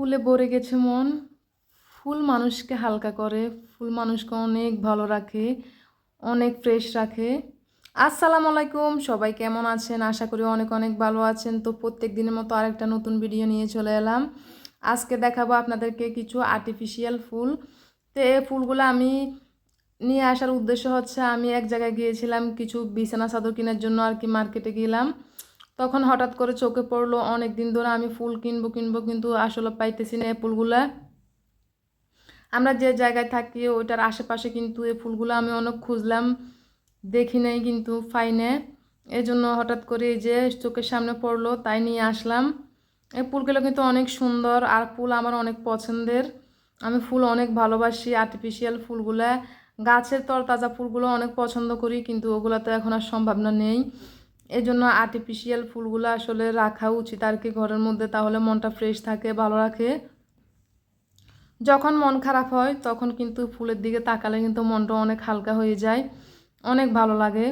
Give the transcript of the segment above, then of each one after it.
ফুলে ভরে গেছে মন। ফুল মানুষকে হালকা করে, ফুল মানুষকে অনেক ভালো রাখে, অনেক ফ্রেশ রাখে। আসসালামু আলাইকুম, সবাই কেমন আছেন? আশা করি অনেক অনেক ভালো আছেন। তো প্রত্যেক দিনের মতো আরেকটা নতুন ভিডিও নিয়ে চলে এলাম। আজকে দেখাবো আপনাদেরকে কিছু আর্টিফিশিয়াল ফুল। তো এই ফুলগুলো আমি নিয়ে আসার উদ্দেশ্য হচ্ছে, আমি এক জায়গায় গিয়েছিলাম কিছু বিছানা চাদর কেনার জন্য আর কি মার্কেটে গেলাম। তখন হঠাৎ করে চোখে পড়ল, অনেক দিন ধরে আমি ফুল কিনবো কিনবো, কিন্তু আসলে পাইতেছি না এই ফুলগুলা। আমরা যে জায়গায় থাকি, ওইটার আশেপাশে কিন্তু এই ফুলগুলো আমি অনেক খুঁজলাম, দেখি নাই কিন্তু পাইনে এই জন্য হঠাৎ করে এই যে চোখের সামনে পড়ল, তাই নিয়ে আসলাম। এই ফুলগুলো কিন্তু অনেক সুন্দর আর ফুল আমার অনেক পছন্দের। আমি ফুল অনেক ভালোবাসি আর্টিফিশিয়াল ফুলগুলা। গাছের তরতাজা ফুলগুলো অনেক পছন্দ করি, কিন্তু ওগুলো তো এখন আর সম্ভাবনা নেই। এই জন্য আর্টিফিশিয়াল ফুলগুলো আসলে রাখা উচিত আর কি ঘরের মধ্যে, তাহলে মনটা ফ্রেশ থাকে, ভালো রাখে। যখন মন খারাপ হয়, তখন কিন্তু ফুলের দিকে তাকালে কিন্তু মনটা অনেক হালকা হয়ে যায়, অনেক ভালো লাগে।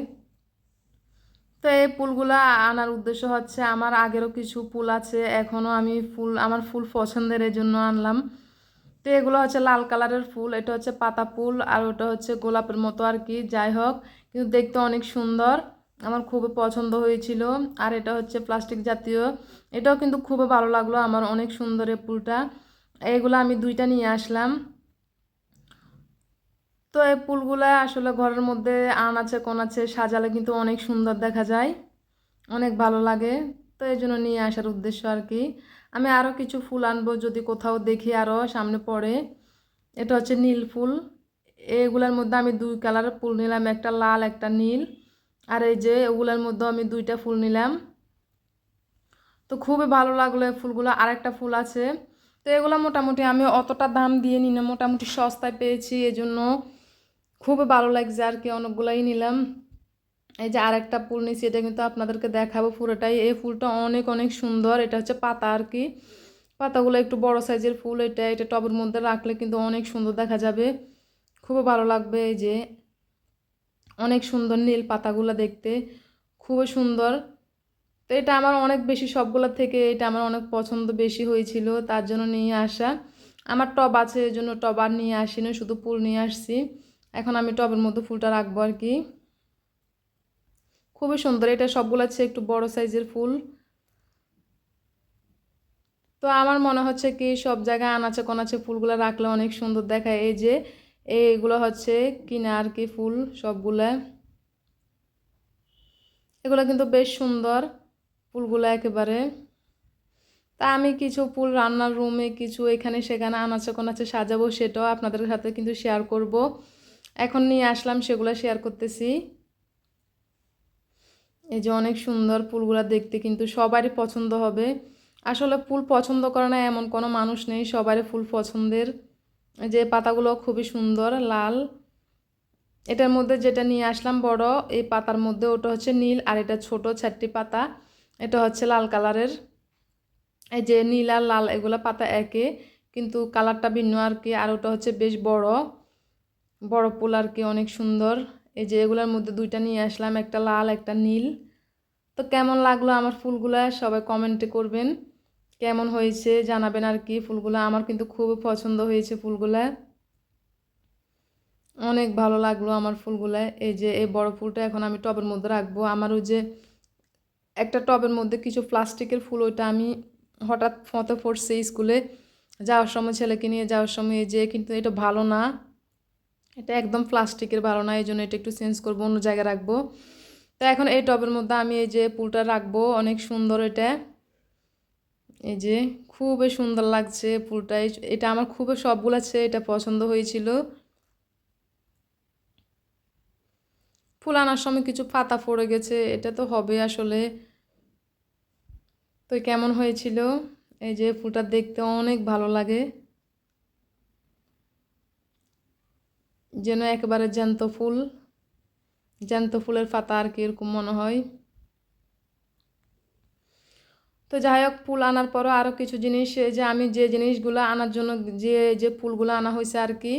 তো এই ফুলগুলো আনার উদ্দেশ্য হচ্ছে, আমার আগেরও কিছু ফুল আছে, এখনও আমি ফুল, আমার ফুল পছন্দের এই জন্য আনলাম। তো এগুলো হচ্ছে লাল কালারের ফুল, এটা হচ্ছে পাতা ফুল, আর ওটা হচ্ছে গোলাপের মতো আর কি, যাই হোক, কিন্তু দেখতে অনেক সুন্দর। আমার খুবই পছন্দ হয়েছিল। আর এটা হচ্ছে প্লাস্টিক জাতীয়। এটাও কিন্তু খুবই ভালো লাগল আমার অনেক সুন্দর ফুলটা এগুলো আমি দুইটা নিয়ে আসলাম। তো এই ফুলগুলো আসলে ঘরের মধ্যে আন আছে, কোন আছে সাজালে কিন্তু অনেক সুন্দর দেখা যায়। অনেক ভালো লাগে। তো এই জন্য নিয়ে আসার উদ্দেশ্য আর কি। আমি আরও কিছু ফুল আনব যদি কোথাও দেখি আরও সামনে পড়ে। এটা হচ্ছে নীল ফুল। এগুলোর মধ্যে আমি দুই কালারের ফুল নিলাম, একটা লাল, একটা নীল। আর এই যে ওগুলোর মধ্যে আমি দুইটা ফুল নিলাম। তো খুবই ভালো লাগল এই ফুলগুলো। আরেকটা ফুল আছে। তো এগুলো মোটামুটি আমি অতটা দাম দিয়ে নিই না, মোটামুটি সস্তায় পেয়েছি এই জন্য খুবই ভালো লাগছে আর কি, অনেকগুলোই নিলাম। এই যে আরেকটা ফুল নিয়েছি, এটা কিন্তু আপনাদেরকে দেখাবো পুরোটাই। এই ফুলটা অনেক অনেক সুন্দর। এটা হচ্ছে পাতা আর কি। পাতাগুলো একটু বড় সাইজের ফুল, এটা এটা টবের মধ্যে রাখলে কিন্তু অনেক সুন্দর দেখা যাবে। খুবই ভালো লাগবে এই যে। অনেক সুন্দর নীল পাতাগুলো দেখতে, খুবই সুন্দর। তো এটা আমার অনেক বেশি সবগুলোর থেকে এটা আমার অনেক পছন্দ বেশি হয়েছিল, তার জন্য নিয়ে আসা। আমার টব আছে এই জন্য টব আর নিয়ে আসিনি, শুধু ফুল নিয়ে আসছি। এখন আমি টবের মধ্যে ফুলটা রাখব আর কি। খুবই সুন্দর, এটা সবগুলো আছে একটু বড় সাইজের ফুল। তো আমার মনে হচ্ছে কি, সব জায়গায় আনাচে কোনাচে ফুলগুলো রাখলে অনেক সুন্দর দেখায়। এই যে এইগুলো হচ্ছে কিনা আর কি ফুল সবগুলা। এগুলো কিন্তু বেশ সুন্দর ফুলগুলো একেবারে। তা আমি কিছু ফুল রান্নার রুমে কিছু এখানে সেখানে আনাচে কোনাচে সাজাবো সেটাও আপনাদের সাথে কিন্তু শেয়ার করব। এখন নিয়ে আসলাম সেগুলো শেয়ার করতেছি। এই যে অনেক সুন্দর ফুলগুলো দেখতে কিন্তু সবারই পছন্দ হবে। আসলে ফুল পছন্দ করে না এমন কোনো মানুষ নেই, সবারই ফুল পছন্দের। যে পাতাগুলো খুবই সুন্দর, লাল। এটার মধ্যে যেটা নিয়ে আসলাম বড়, এই পাতার মধ্যে ওটা হচ্ছে নীল আর এটা ছোট চারটি পাতা। এটা হচ্ছে লাল কালারের। এই যে নীল আর লাল, এগুলো পাতা একে, কিন্তু কালারটা ভিন্ন আর কি, আর ওটা হচ্ছে বেশ বড়। বড় ফুল আর কি, অনেক সুন্দর। এই যে এগুলোর মধ্যে দুইটা নিয়ে আসলাম, একটা লাল, একটা নীল। তো কেমন লাগল আমার ফুলগুলা, সবাই কমেন্টে করবেন। কেমন হয়েছে জানাবেন আর কি ফুলগুলো আমার কিন্তু খুব পছন্দ হয়েছে ফুলগুলা। অনেক ভালো লাগল আমার ফুলগুলা। এই যে এই বড় ফুলটা এখন আমি টবের মধ্যে রাখব। আমার ওই যে একটা টবের মধ্যে কিছু প্লাস্টিকের ফুল ওইটা আমি হঠাৎ ফতে পড়ছে স্কুলে। যাওয়ার সময় ছেলেকে নিয়ে যাওয়ার সময় এই যে কিন্তু এটা ভালো না। এটা একদম প্লাস্টিকের ভালো না এই জন্য এটা একটু চেঞ্জ করব, অন্য জায়গায় রাখব। তো এখন এই টবের মধ্যে আমি এই যে ফুলটা রাখব, অনেক সুন্দর এটা। এই যে খুবই সুন্দর লাগছে ফুলটা এটা আমার খুবই সবগুলো আছে, এটা পছন্দ হয়েছিল। ফুল আনার সময় কিছু পাতা পড়ে গেছে, এটা তো হবে আসলে। তো কেমন হয়েছিল? এই যে ফুলটা দেখতে অনেক ভালো লাগে। যেন একেবারে জ্যান্ত ফুল। জ্যান্ত ফুলের পাতা আর কি এরকম মনে হয়। তো যাই হোক ফুল আনার পরও আরও কিছু জিনিস যে আমি যে জিনিসগুলো আনার জন্য যে যে ফুলগুলো আনা হয়েছে আর কি,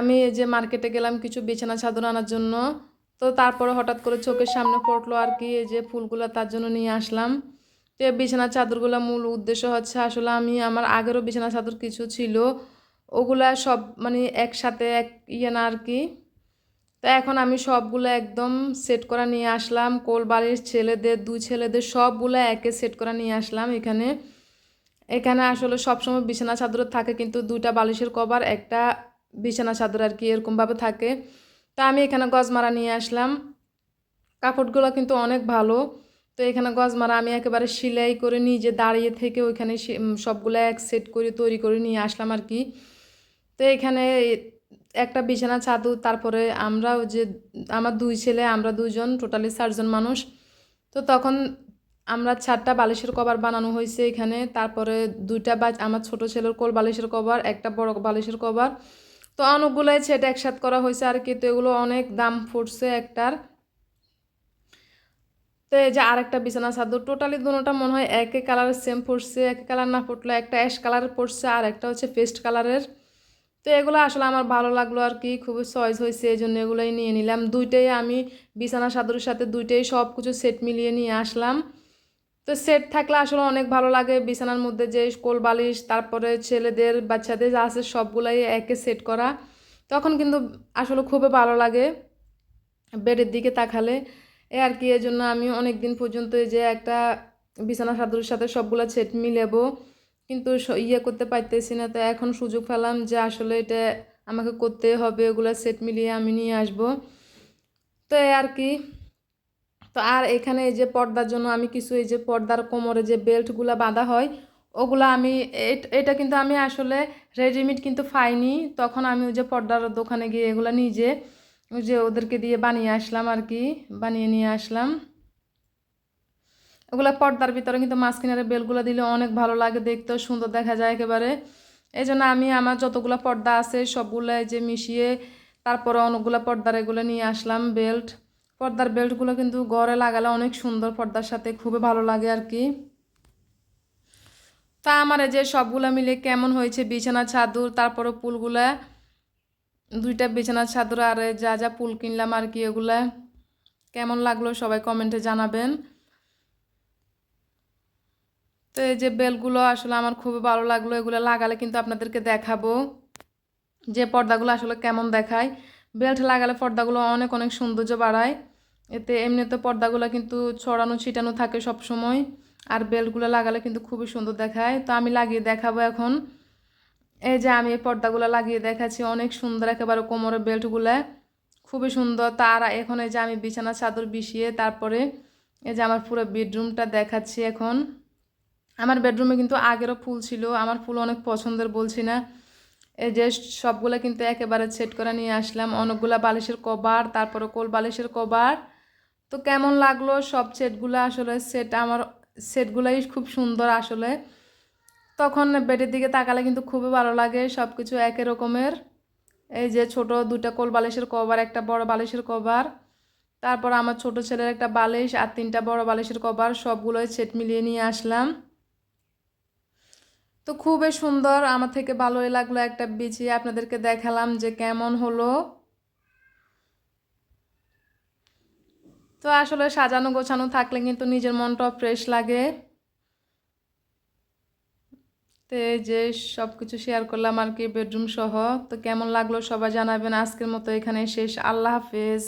আমি যে মার্কেটে গেলাম কিছু বিছানা, চাদর আনার জন্য। তো তারপরে হঠাৎ করে চোখের সামনে পড়ল আর কি, এই যে ফুলগুলো তার জন্য নিয়ে আসলাম। তো এই বিছানার চাদরগুলো মূল উদ্দেশ্য হচ্ছে আসলে আমি, আমার আগেরও বিছানা, চাদর কিছু ছিল, ওগুলা সব মানে একসাথে এক ইয়ে না আর কি তো এখন আমি সবগুলো একদম সেট করা নিয়ে আসলাম। কোল বাড়ির ছেলেদের, দুই ছেলেদের সবগুলো একে সেট করা নিয়ে আসলাম এখানে। এখানে আসলে সবসময় বিছানা চাদর থাকে কিন্তু দুইটা বালিশের কভার, একটা বিছানা চাদর আর কি এরকমভাবে থাকে। তা আমি এখানে গজমারা নিয়ে আসলাম। কাপড়গুলো কিন্তু অনেক ভালো। তো এখানে গজমারা আমি একেবারে সেলাই করে নিজে দাঁড়িয়ে থেকে ওইখানে সবগুলো এক সেট করে তৈরি করে নিয়ে আসলাম আর কি। তো এখানে একটা বিছানা চাদর তারপরে আমরাও যে আমার দুই ছেলে, আমরা দুইজন টোটালি চারজন মানুষ। তো তখন আমরা চারটা বালিশের কভার বানানো হয়েছে এখানে। তারপরে দুইটা বা আমার ছোট ছেলের কোল বালিশের কভার, একটা বড় বালিশের কভার। তো অনেকগুলোই সেট একসাথ করা হয়েছে আর কি। তো এগুলো অনেক দাম ফুটছে একটার। তো এই যে আরেকটা বিছানা চাদর টোটালি দুটোটা মনে হয় একই কালারের সেম পড়ছে। একই কালার না পড়লে একটা অ্যাশ কালারের পড়ছে আর একটা হচ্ছে পেস্ট কালারের তো এগুলো আসলে আমার ভালো লাগল আর কি, খুবই চয়েস হয়েছে এই জন্য এগুলোই নিয়ে নিলাম। দুইটাই আমি বিছানা চাদরের সাথে দুইটাই সব কিছু সেট মিলিয়ে নিয়ে আসলাম। তো সেট থাকলে আসলে অনেক ভালো লাগে, বিছানার মধ্যে যে কোল বালিশ, তারপরে ছেলেদের, বাচ্চাদের যা আছে সবগুলাই একে সেট করা। তখন কিন্তু আসলে খুবই ভালো লাগে বেডের দিকে তাকালে। এ আর কি এর জন্য আমি অনেক দিন পর্যন্ত এই যে একটা বিছানা চাদরের সাথে সবগুলো সেট মিলেবো। কিন্তু ইয়ে করতে পারতেছি না। তো এখন সুযোগ পেলাম যে আসলে এটা আমাকে করতে হবে, ওগুলো সেট মিলিয়ে আমি নিয়ে আসব। তো আর কি। তো আর এখানে এই যে পর্দার জন্য আমি কিছু এই যে পর্দার কোমরে যে বেল্টগুলো বাঁধা হয়, ওগুলো আমি এটা কিন্তু আমি আসলে রেডিমেড কিন্তু পাইনি। তখন আমি ওই যে পর্দার দোকানে গিয়ে এগুলো নিজে যে ওদেরকে দিয়ে বানিয়ে আসলাম আর কি, বানিয়ে নিয়ে আসলাম। ওগুলো পর্দার ভিতরে কিন্তু মাঝখানের বেলগুলো দিলে অনেক ভালো লাগে দেখতেও সুন্দর দেখা যায় একেবারে। এই জন্য আমি আমার যতগুলো পর্দা আছে সবগুলো এই যে মিশিয়ে তারপরে অনেকগুলো পর্দার এগুলো নিয়ে আসলাম বেল্ট। পর্দার বেল্টগুলো কিন্তু ঘরে লাগালে অনেক সুন্দর পর্দার সাথে, খুবই ভালো লাগে আর কি। তা আমার এই যে সবগুলো মিলে কেমন হয়েছে বিছানা চাদর, তারপরে পুলগুলা দুইটা বিছানা চাদর আর যা যা পুল কিনলাম আর কি এগুলা, কেমন লাগল সবাই কমেন্টে জানাবেন। তো এই যে বেলগুলো আসলে আমার খুবই ভালো লাগল, এগুলো লাগালে কিন্তু আপনাদেরকে দেখাবো যে পর্দাগুলো আসলে কেমন দেখায়। বেল্ট লাগালে পর্দাগুলো অনেক অনেক সৌন্দর্য বাড়ায়। এতে এমনিতে পর্দাগুলো কিন্তু ছড়ানো, ছিটানো থাকে সব সময় আর বেল্টগুলো লাগালে কিন্তু খুবই সুন্দর দেখায়। তো আমি লাগিয়ে দেখাবো এখন। এই যে আমি এই পর্দাগুলো লাগিয়ে দেখাচ্ছি, অনেক সুন্দর একেবারে কোমরের বেল্টগুলো, খুবই সুন্দর। তার এখন এই যে আমি বিছানা চাদর বিছিয়ে তারপরে এই যে আমার পুরো বেডরুমটা দেখাচ্ছি এখন। আমার বেডরুমে কিন্তু আগেরও ফুল ছিল। আমার ফুল অনেক পছন্দের, বলছি না। এই যে সবগুলো কিন্তু একেবারে সেট করে নিয়ে আসলাম। অনেকগুলো বালিশের কভার তারপরে কোল বালিশের কভার তো কেমন লাগল? সব সেটগুলো আসলে সেট আমার সেটগুলাই খুব সুন্দর আসলে। তখন বেডের দিকে তাকালে কিন্তু খুবই ভালো লাগে সব কিছু একই রকমের। এই যে ছোট দুটা কোল বালিশের কভার একটা বড় বালিশের কভার তারপর আমার ছোট ছেলের একটা বালিশ আর তিনটা বড় বালিশের কভার সবগুলোই সেট মিলিয়ে নিয়ে আসলাম। তো খুবই সুন্দর। আমার থেকে ভালোই লাগল একটা বিছিয়ে আপনাদেরকে দেখালাম যে কেমন হলো। তো আসলে সাজানো গোছানো থাকলে কিন্তু নিজের মনটা ফ্রেশ লাগে। তো যে সব কিছু শেয়ার করলাম আর কি বেডরুম সহ। তো কেমন লাগল সবাই জানাবেন। আজকের মতো এখানে শেষ। আল্লাহ হাফেজ।